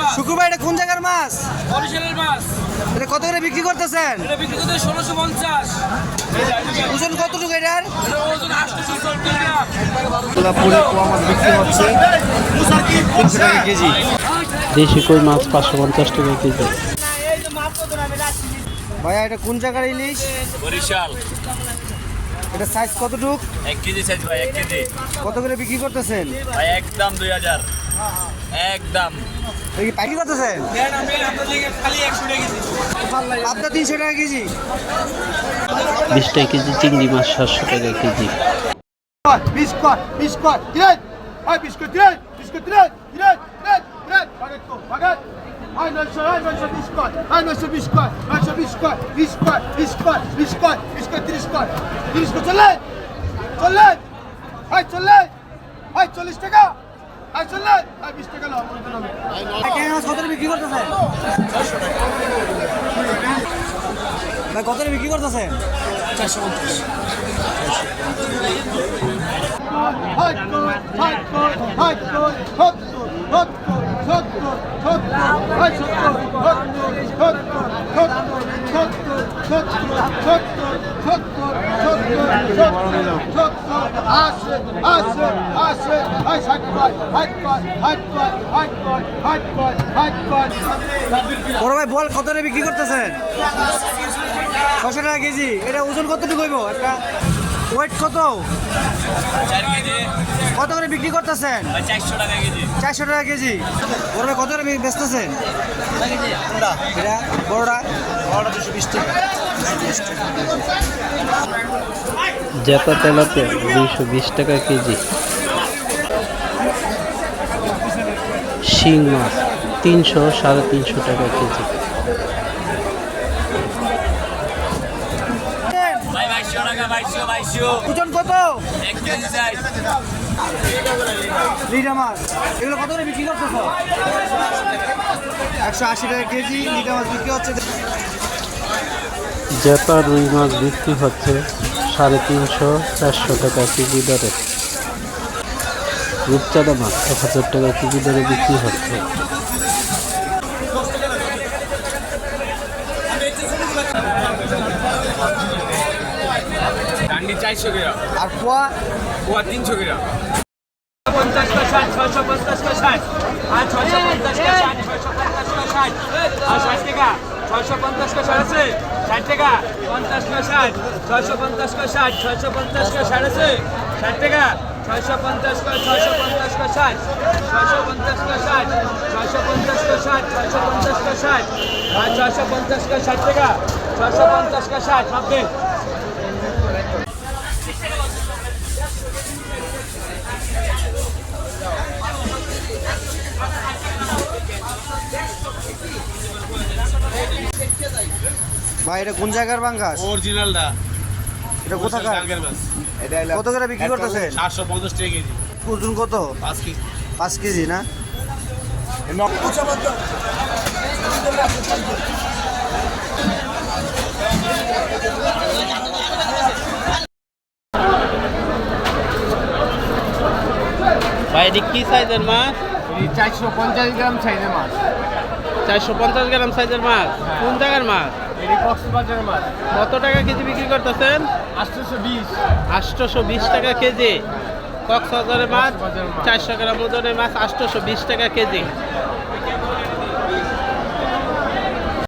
মাছ শুক্রবার এটা কোন জায়গার মাছ? বরিশালের মাছ। এটা কত করে বিক্রি করতেছেন? এটা বিক্রি করতে ষোলোশো পঞ্চাশ। ওজন কতটুকু এটার? এটা ওজন আটশোশো চল্লিশ গ্রাম। পুরে মাছ বিক্রি হচ্ছে। তিনশো টাকা কেজি। দেশি কই মাছ পাঁচশো পঞ্চাশ টাকা কেজি। ভাইয়া এটা কোন জায়গার ইলিশ? বরিশাল। এটা সাইজ কতটুক? এক কেজি সাইজ ভাই এক কেজি। কত করে বিক্রি করতেছেন? ভাই একদম দুই হাজার। একদম। পাখি কত স্যার আপনার তিনশো টাকা কেজি? বিশ টাকা কেজি চিংড়ি মাছ সাতশো টাকা কেজি। বিস্কুট বিস্কুট দিরেজ হয় বিস্কুট দিরেজ বিস্কুট দিরেজ দিরেজ দিরেজ দিরেজ ভাগত কো ভাগত হয় নয়শো হয় নয়শো বিস্কুট হয় নয়শো বিস্কুট নয়শো biscuit biscuit biscuit biscuit biscuit তিরিশ কট তিরিশ কট চলে চলে হয় চলে চল্লিশ টাকা। কত বিক্রি করতেছে চারশো পঞ্চাশ সত্তর সত্তর সত্তর সত্তর ভাই বল কত বিক্রি করতেছেন? ছশো টাকা কেজি এটা ওজন কতটুকু হইব? একটা ওয়েট কত? কত করে বিক্রি করতেছেন? চারশো টাকা কেজি। ভাই কত করে বেচতেছেন? এটা বড়টা? বড়টা দুশো বিশ টাকা। জেতা তেলাতে দুইশো বিশ টাকা কেজি। শিং মাছ তিনশো সাড়ে তিনশো টাকা কেজি। ওজন কত? লিডা মাছ এগুলো কত করে বিক্রি করতেছ একশো আশি টাকা কেজি মাছ বিক্রি হচ্ছে। জেতা রুই মাছ বিক্রি হচ্ছে সাড়ে তিনশো চারশো টাকা কেজি দরে। রূপচাঁদা মাছ এক হাজার টাকা কেজি দরে বিক্রি হচ্ছে। চারশো গ্রাম আর পোয়া পোয়া তিনশো গ্রাম পঞ্চাশ ষাট ছয়শো পঞ্চাশ ষাট আর ছয়শো পঞ্চাশ ষাট ছয়শো পঞ্চাশ ষাট আর ষাট টাকা ছয়শো পঞ্চাশ ষাট আছে ষাট টাকা পঞ্চাশ ষাট ছয়শো পঞ্চাশ ষাট ছয়শো পঞ্চাশ ষাট আছে ষাট টাকা ছয়শো পঞ্চাশ ছয়শো পঞ্চাশ ষাট ছয়শো পঞ্চাশ ষাট ছয়শো পঞ্চাশ ষাট ছয়শো পঞ্চাশ ষাট আর ছয়শো পঞ্চাশ ষাট টাকা ছয়শো পঞ্চাশ ষাট নব্বই ভাই এটা কোন জায়গার বাঙ্গাস অরিজিনালটা এটা কোথাকার? কত করে বিক্রি করতেছেন? সাতশো পঞ্চাশ টাকা কেজি। ওজন কত? পাঁচ কেজি। পাঁচ কেজি না? ভাই এটি কি সাইজের মাছ? চারশো পঞ্চাশ গ্রাম সাইজের মাছ। চারশো পঞ্চাশ গ্রাম সাইজের মাছ। কোন জায়গার মাছ? এটি কক্সবাজারের মাছ। কত টাকা কেজি বিক্রি করতেছেন? আটশোশো বিশ। আটশোশো বিশ টাকা কেজি। কক্সবাজারের মাছ কক্সবাজারের মাছ। চারশো গ্রাম ওজনের মাছ আটশোশো বিশ টাকা কেজি।